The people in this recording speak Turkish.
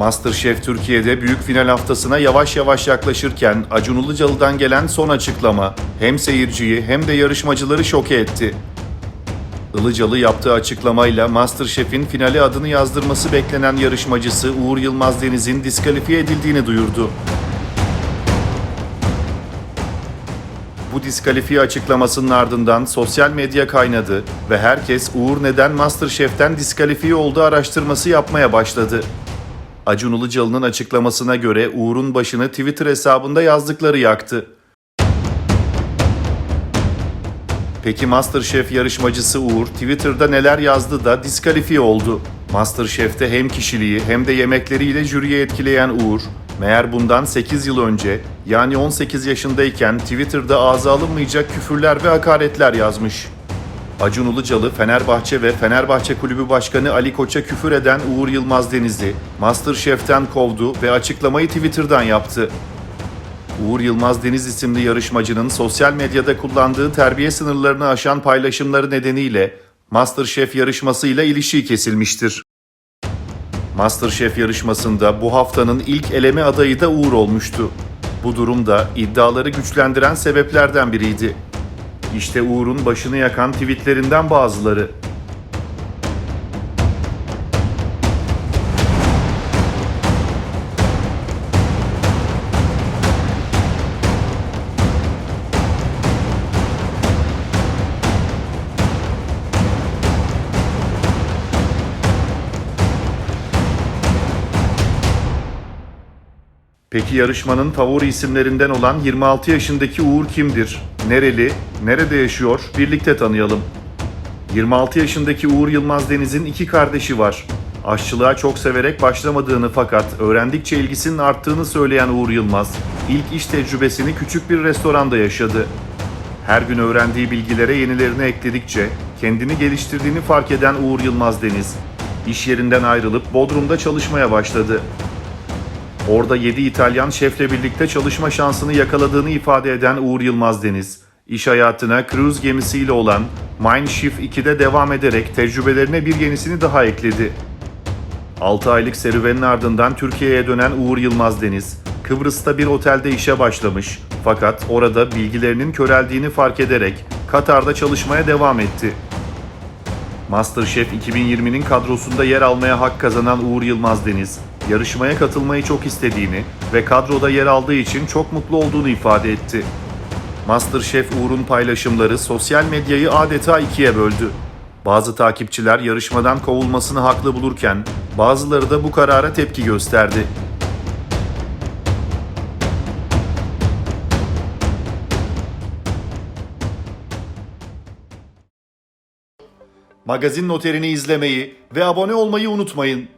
Masterchef Türkiye'de büyük final haftasına yavaş yavaş yaklaşırken Acun Ilıcalı'dan gelen son açıklama hem seyirciyi hem de yarışmacıları şoke etti. Ilıcalı yaptığı açıklamayla Masterchef'in finale adını yazdırması beklenen yarışmacısı Uğur Yılmaz Deniz'in diskalifiye edildiğini duyurdu. Bu diskalifiye açıklamasının ardından sosyal medya kaynadı ve herkes Uğur neden Masterchef'ten diskalifiye oldu araştırması yapmaya başladı. Acun Ilıcalı'nın açıklamasına göre Uğur'un başını Twitter hesabında yazdıkları yaktı. Peki Masterchef yarışmacısı Uğur Twitter'da neler yazdı da diskalifiye oldu? Masterchef'te hem kişiliği hem de yemekleriyle jüriyi etkileyen Uğur, meğer bundan 8 yıl önce yani 18 yaşındayken Twitter'da ağza alınmayacak küfürler ve hakaretler yazmış. Acun Ilıcalı, Fenerbahçe ve Fenerbahçe Kulübü Başkanı Ali Koç'a küfür eden Uğur Yılmaz Deniz'i Masterchef'ten kovdu ve açıklamayı Twitter'dan yaptı. Uğur Yılmaz Deniz isimli yarışmacının sosyal medyada kullandığı terbiye sınırlarını aşan paylaşımları nedeniyle Masterchef yarışmasıyla ilişiği kesilmiştir. Masterchef yarışmasında bu haftanın ilk eleme adayı da Uğur olmuştu. Bu durum da iddiaları güçlendiren sebeplerden biriydi. İşte Uğur'un başını yakan tweetlerinden bazıları. Peki yarışmanın favori isimlerinden olan 26 yaşındaki Uğur kimdir? Nereli, nerede yaşıyor? Birlikte tanıyalım. 26 yaşındaki Uğur Yılmaz Deniz'in iki kardeşi var. Aşçılığa çok severek başlamadığını fakat öğrendikçe ilgisinin arttığını söyleyen Uğur Yılmaz, ilk iş tecrübesini küçük bir restoranda yaşadı. Her gün öğrendiği bilgilere yenilerini ekledikçe kendini geliştirdiğini fark eden Uğur Yılmaz Deniz, iş yerinden ayrılıp Bodrum'da çalışmaya başladı. Orada 7 İtalyan şefle birlikte çalışma şansını yakaladığını ifade eden Uğur Yılmaz Deniz, iş hayatına kruz gemisiyle olan Mein Schiff 2'de devam ederek tecrübelerine bir yenisini daha ekledi. 6 aylık serüvenin ardından Türkiye'ye dönen Uğur Yılmaz Deniz, Kıbrıs'ta bir otelde işe başlamış fakat orada bilgilerinin köreldiğini fark ederek Katar'da çalışmaya devam etti. Masterchef 2020'nin kadrosunda yer almaya hak kazanan Uğur Yılmaz Deniz, yarışmaya katılmayı çok istediğini ve kadroda yer aldığı için çok mutlu olduğunu ifade etti. Masterchef Uğur'un paylaşımları sosyal medyayı adeta ikiye böldü. Bazı takipçiler yarışmadan kovulmasını haklı bulurken bazıları da bu karara tepki gösterdi. Magazin noterini izlemeyi ve abone olmayı unutmayın.